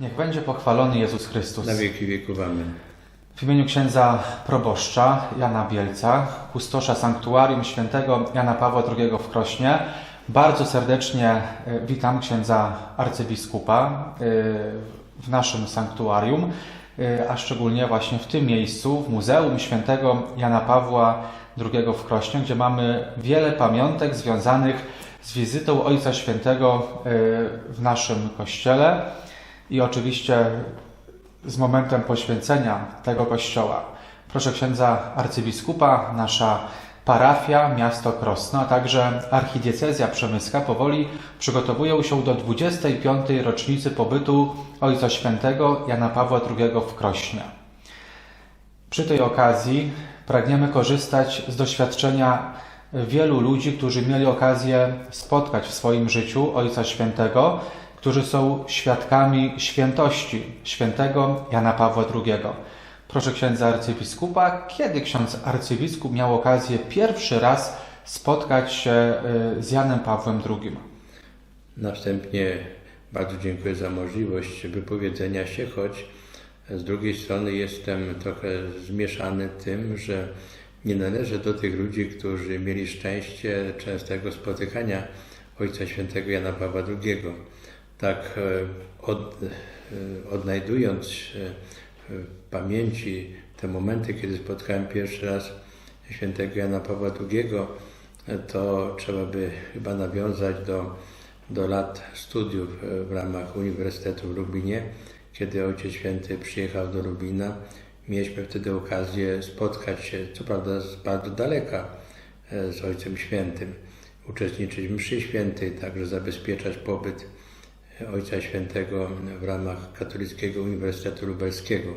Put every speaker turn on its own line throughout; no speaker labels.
Niech będzie pochwalony Jezus Chrystus.
Na wieki wieków. Amen.
W imieniu księdza proboszcza Jana Bielca, kustosza sanktuarium świętego Jana Pawła II w Krośnie, bardzo serdecznie e, witam księdza arcybiskupa e, w naszym sanktuarium, e, a szczególnie właśnie w tym miejscu, w Muzeum Świętego Jana Pawła II w Krośnie, gdzie mamy wiele pamiątek związanych z wizytą Ojca Świętego w naszym kościele i oczywiście z momentem poświęcenia tego kościoła. Proszę księdza arcybiskupa, nasza parafia, miasto Krosno, a także archidiecezja przemyska powoli przygotowują się do 25. rocznicy pobytu Ojca Świętego Jana Pawła II w Krośnie. Przy tej okazji pragniemy korzystać z doświadczenia wielu ludzi, którzy mieli okazję spotkać w swoim życiu Ojca Świętego, którzy są świadkami świętości świętego Jana Pawła II. Proszę księdza arcybiskupa, kiedy ksiądz arcybiskup miał okazję pierwszy raz spotkać się y, z Janem Pawłem II?
Na wstępie bardzo dziękuję za możliwość wypowiedzenia się, choć z drugiej strony jestem trochę zmieszany tym, że nie należę do tych ludzi, którzy mieli szczęście częstego spotykania Ojca Świętego Jana Pawła II tak e, od, e, odnajdując w pamięci te momenty, kiedy spotkałem pierwszy raz świętego Jana Pawła II, to trzeba by chyba nawiązać do, do lat studiów w ramach Uniwersytetu w Lubinie, kiedy Ojciec Święty przyjechał do Lubina. Mieliśmy wtedy okazję spotkać się, co prawda z bardzo daleka, e, z Ojcem Świętym, uczestniczyć w mszy świętej, także zabezpieczać pobyt Ojca Świętego w ramach Katolickiego Uniwersytetu Lubelskiego.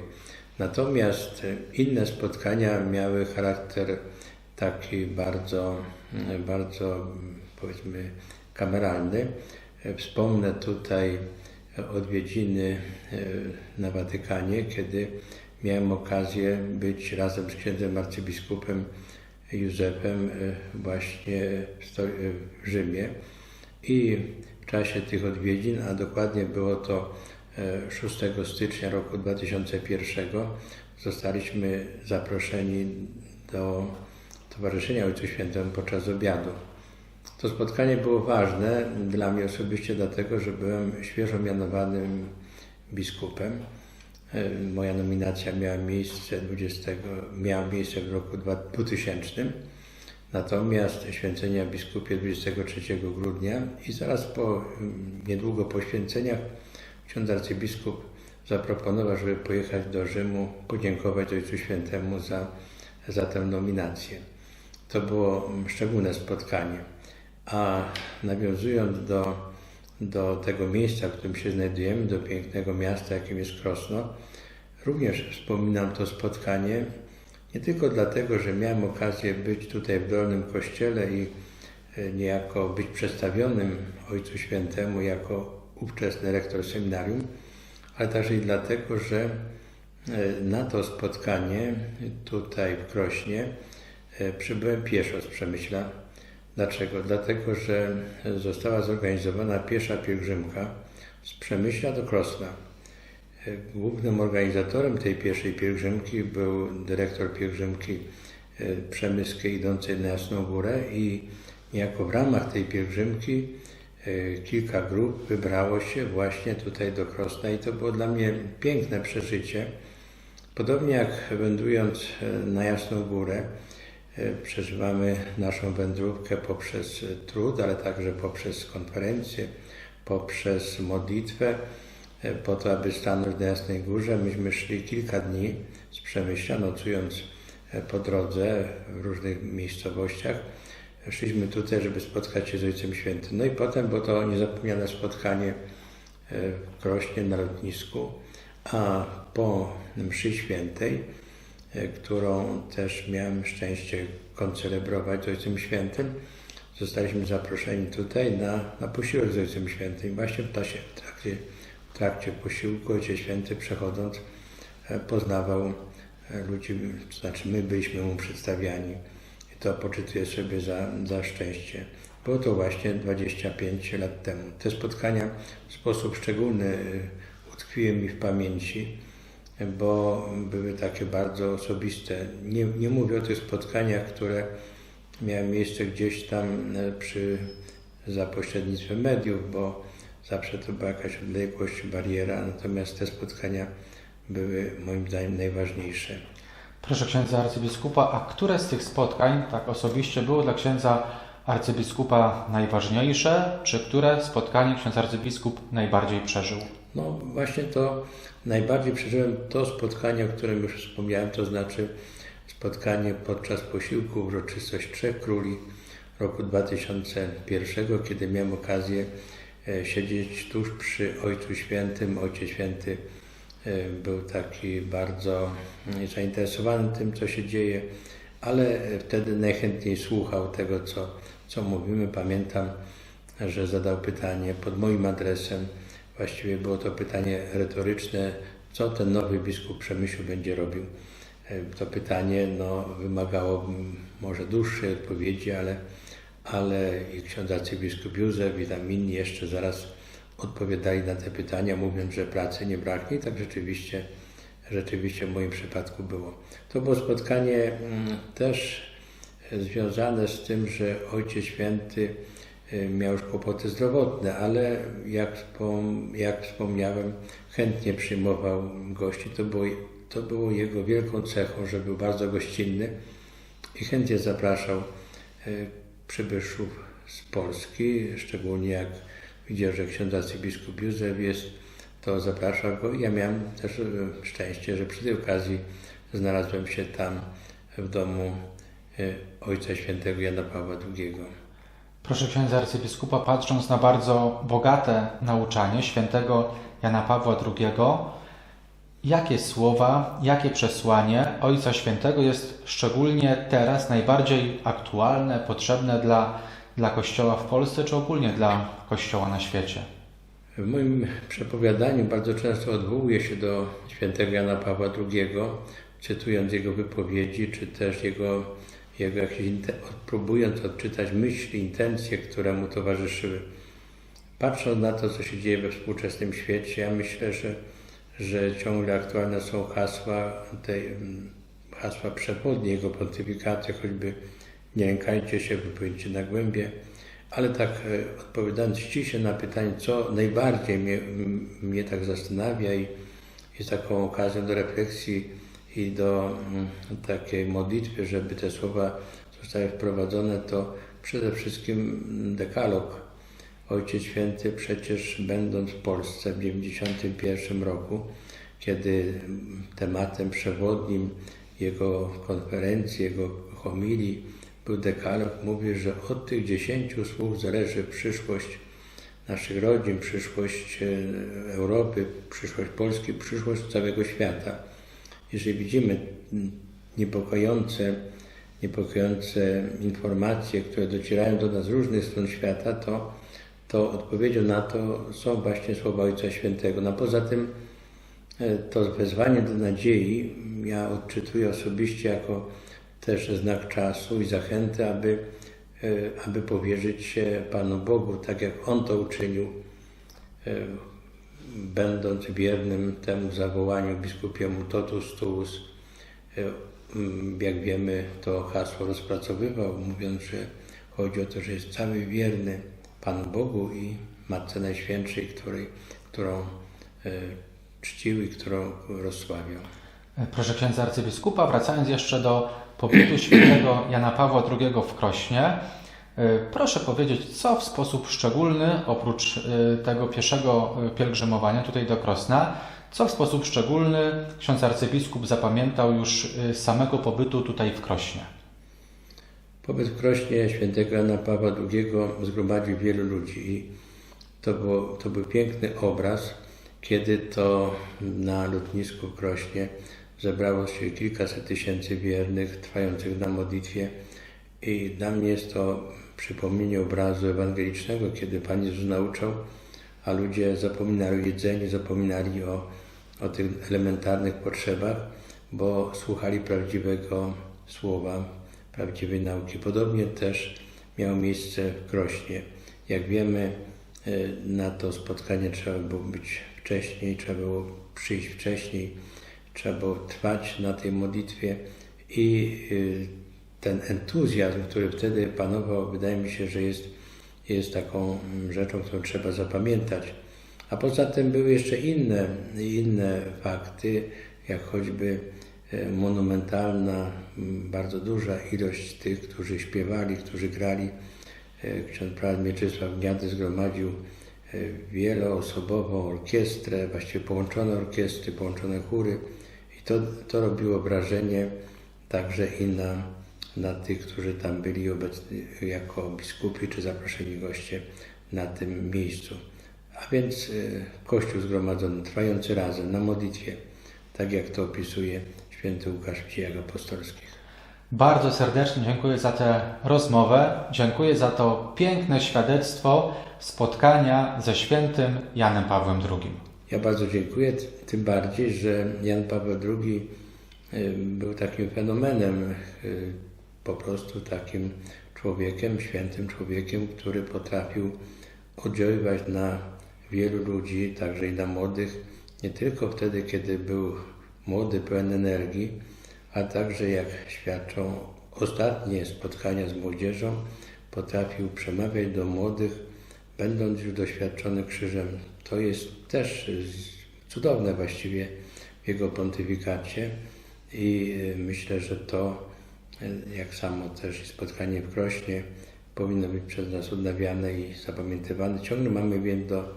Natomiast inne spotkania miały charakter taki bardzo, bardzo powiedzmy kameralny. Wspomnę tutaj odwiedziny na Watykanie, kiedy miałem okazję być razem z księdzem arcybiskupem Józefem właśnie w Rzymie i czasie tych odwiedzin, a dokładnie było to 6 e, stycznia roku 2001, zostaliśmy zaproszeni do Towarzyszenia Ojcu Świętemu podczas obiadu. To spotkanie było ważne dla mnie osobiście, dlatego że byłem świeżo mianowanym biskupem. E, moja nominacja miała miejsce, 20, miała miejsce w roku 2000 Natomiast święcenia biskupie 23 grudnia i zaraz po, niedługo po święceniach ksiądz arcybiskup zaproponował, żeby pojechać do Rzymu, podziękować Ojcu Świętemu za, za tę nominację. To było szczególne spotkanie. A nawiązując do, do tego miejsca, w którym się znajdujemy, do pięknego miasta, jakim jest Krosno, również wspominam to spotkanie nie tylko dlatego, że miałem okazję być tutaj w Dolnym Kościele i e, niejako być przedstawionym Ojcu Świętemu jako ówczesny rektor seminarium, ale także i dlatego, że e, na to spotkanie tutaj w Krośnie e, przybyłem pieszo z Przemyśla. Dlaczego? Dlatego, że została zorganizowana piesza pielgrzymka z Przemyśla do Krosna. Głównym organizatorem tej pierwszej pielgrzymki był dyrektor pielgrzymki e, przemyskiej idącej na Jasną Górę i niejako w ramach tej pielgrzymki e, kilka grup wybrało się właśnie tutaj do Krosna i to było dla mnie piękne przeżycie. Podobnie jak wędrując e, na Jasną Górę, przeżywamy naszą wędrówkę poprzez trud, ale także poprzez konferencję, poprzez modlitwę, po to, aby stanąć na Jasnej Górze. Myśmy szli kilka dni z Przemyśla, nocując e, po drodze w różnych miejscowościach. Szliśmy tutaj, żeby spotkać się z Ojcem Świętym. No i potem było to niezapomniane spotkanie e, w Krośnie na lotnisku, a po mszy świętej, którą też miałem szczęście koncelebrować z Ojcem Świętym, zostaliśmy zaproszeni tutaj na, na posiłek z Ojcem Świętym. Właśnie w, czasie, w trakcie w trakcie posiłku Ojciec Święty przechodząc e, poznawał e, ludzi, to znaczy my byliśmy mu przedstawiani i to poczytuję sobie za, za szczęście. Było to właśnie 25 lat temu. Te spotkania w sposób szczególny e, utkwiły mi w pamięci, bo były takie bardzo osobiste. Nie, nie mówię o tych spotkaniach, które miały miejsce gdzieś tam przy, za pośrednictwem mediów, bo zawsze to była jakaś odległość, bariera, natomiast te spotkania były moim zdaniem najważniejsze.
Proszę księdza arcybiskupa, a które z tych spotkań, tak osobiście, było dla księdza arcybiskupa najważniejsze, czy które spotkanie ksiądz arcybiskup najbardziej przeżył?
No właśnie to najbardziej przeżyłem to spotkanie, o którym już wspomniałem, to znaczy spotkanie podczas posiłku uroczystość Trzech Króli roku 2001, kiedy miałem okazję siedzieć tuż przy Ojcu Świętym. Ojciec Święty e, był taki bardzo mm, zainteresowany tym, co się dzieje, ale wtedy najchętniej słuchał tego, co, co mówimy. Pamiętam, że zadał pytanie pod moim adresem. Właściwie było to pytanie retoryczne, co ten nowy biskup Przemyślu będzie robił. E, To pytanie no, wymagało mm, może dłuższej odpowiedzi, ale, ale i ksiądz arcybiskup Józef i tam inni jeszcze zaraz odpowiadali na te pytania, mówiąc, że pracy nie braknie. I tak rzeczywiście, rzeczywiście w moim przypadku było. To było spotkanie mm, też związane z tym, że Ojciec Święty y, miał już kłopoty zdrowotne, ale jak, wspom- jak wspomniałem, chętnie przyjmował gości. To było, to było jego wielką cechą, że był bardzo gościnny i chętnie zapraszał y, przybyszów z Polski, szczególnie jak widział, że ksiądz arcybiskup Józef jest, to zapraszał go. Ja miałem też y, szczęście, że przy tej okazji znalazłem się tam w domu y, Ojca Świętego Jana Pawła II.
Proszę księdza arcybiskupa, patrząc na bardzo bogate nauczanie świętego Jana Pawła II, jakie słowa, jakie przesłanie Ojca Świętego jest szczególnie teraz najbardziej aktualne, potrzebne dla, dla Kościoła w Polsce, czy ogólnie dla Kościoła na świecie?
W moim przepowiadaniu bardzo często odwołuję się do świętego Jana Pawła II, cytując jego wypowiedzi, czy też jego, jego jakieś, próbując odczytać myśli, intencje, które mu towarzyszyły. Patrząc na to, co się dzieje we współczesnym świecie, ja myślę, że, że ciągle aktualne są hasła, tej, mm, hasła przewodnie jego pontyfikaty, choćby nie lękajcie się, wypowiedzcie na głębie. Ale tak e, odpowiadając ściśle na pytanie, co najbardziej mnie, mnie tak zastanawia i jest taką okazją do refleksji i do mm, takiej modlitwy, żeby te słowa zostały wprowadzone, to przede wszystkim mm, dekalog. Ojciec Święty przecież będąc w Polsce w 1991 roku, kiedy tematem przewodnim jego konferencji, jego homilii był dekalog, mówi, że od tych dziesięciu słów zależy przyszłość naszych rodzin, przyszłość e, Europy, przyszłość Polski, przyszłość całego świata. Jeżeli widzimy niepokojące, niepokojące informacje, które docierają do nas z różnych stron świata, to, to odpowiedzią na to są właśnie słowa Ojca Świętego. No poza tym e, to wezwanie do nadziei ja odczytuję osobiście jako też znak czasu i zachętę, aby, e, aby powierzyć się Panu Bogu, tak jak On to uczynił, e, będąc wiernym temu zawołaniu biskupiemu totus tuus. E, m, Jak wiemy, to hasło rozpracowywał, mówiąc, że chodzi o to, że jest cały wierny Panu Bogu i Matce Najświętszej, której, którą e, czcił i którą rozsławiał.
Proszę księdza arcybiskupa, wracając jeszcze do pobytu świętego Jana Pawła II w Krośnie, y, proszę powiedzieć, co w sposób szczególny, oprócz tego pierwszego y, pielgrzymowania tutaj do Krosna, co w sposób szczególny ksiądz arcybiskup zapamiętał już z samego pobytu tutaj w Krośnie?
Pobyt w Krośnie świętego Jana Pawła II zgromadził wielu ludzi. I to, było, to był piękny obraz, kiedy to na lotnisku w Krośnie zebrało się kilkaset tysięcy wiernych trwających na modlitwie. I dla mnie jest to przypomnienie obrazu ewangelicznego, kiedy Pan Jezus nauczał, a ludzie zapominali o jedzeniu, zapominali o, o tych elementarnych potrzebach, bo słuchali prawdziwego słowa, prawdziwej nauki. Podobnie też miało miejsce w Krośnie. Jak wiemy, e, na to spotkanie trzeba było być wcześniej. trzeba było przyjść wcześniej, trzeba było trwać na tej modlitwie i y, ten entuzjazm, który wtedy panował, wydaje mi się, że jest, jest taką mm, rzeczą, którą trzeba zapamiętać. A poza tym były jeszcze inne, inne fakty, jak choćby e, monumentalna, m, bardzo duża ilość tych, którzy śpiewali, którzy grali. E, Ksiądz prałat Mieczysław Gniady zgromadził e, wieloosobową orkiestrę, właściwie połączone orkiestry, połączone chóry i to, to robiło wrażenie także i na, na tych, którzy tam byli obecni jako biskupi czy zaproszeni goście na tym miejscu. A więc Kościół zgromadzony, trwający razem na modlitwie, tak jak to opisuje święty Łukasz w dziejach apostolskich.
Bardzo serdecznie dziękuję za tę rozmowę. Dziękuję za to piękne świadectwo spotkania ze świętym Janem Pawłem II.
Ja bardzo dziękuję, tym bardziej, że Jan Paweł II y, był takim fenomenem, y, po prostu takim człowiekiem, świętym człowiekiem, który potrafił oddziaływać na wielu ludzi, także i na młodych, nie tylko wtedy, kiedy był młody, pełen energii, a także jak świadczą ostatnie spotkania z młodzieżą, potrafił przemawiać do młodych, będąc już doświadczony krzyżem. To jest też cudowne właściwie w jego pontyfikacie i y, myślę, że to, y, jak samo też spotkanie w Krośnie, powinno być przez nas odnawiane i zapamiętywane. Ciągle mamy więc do,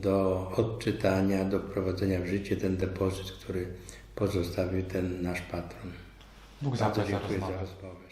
do odczytania, do wprowadzenia w życie ten depozyt, który pozostawił ten nasz patron.
Bóg
Bardzo
zapłać za
dziękuję za
rozmowę.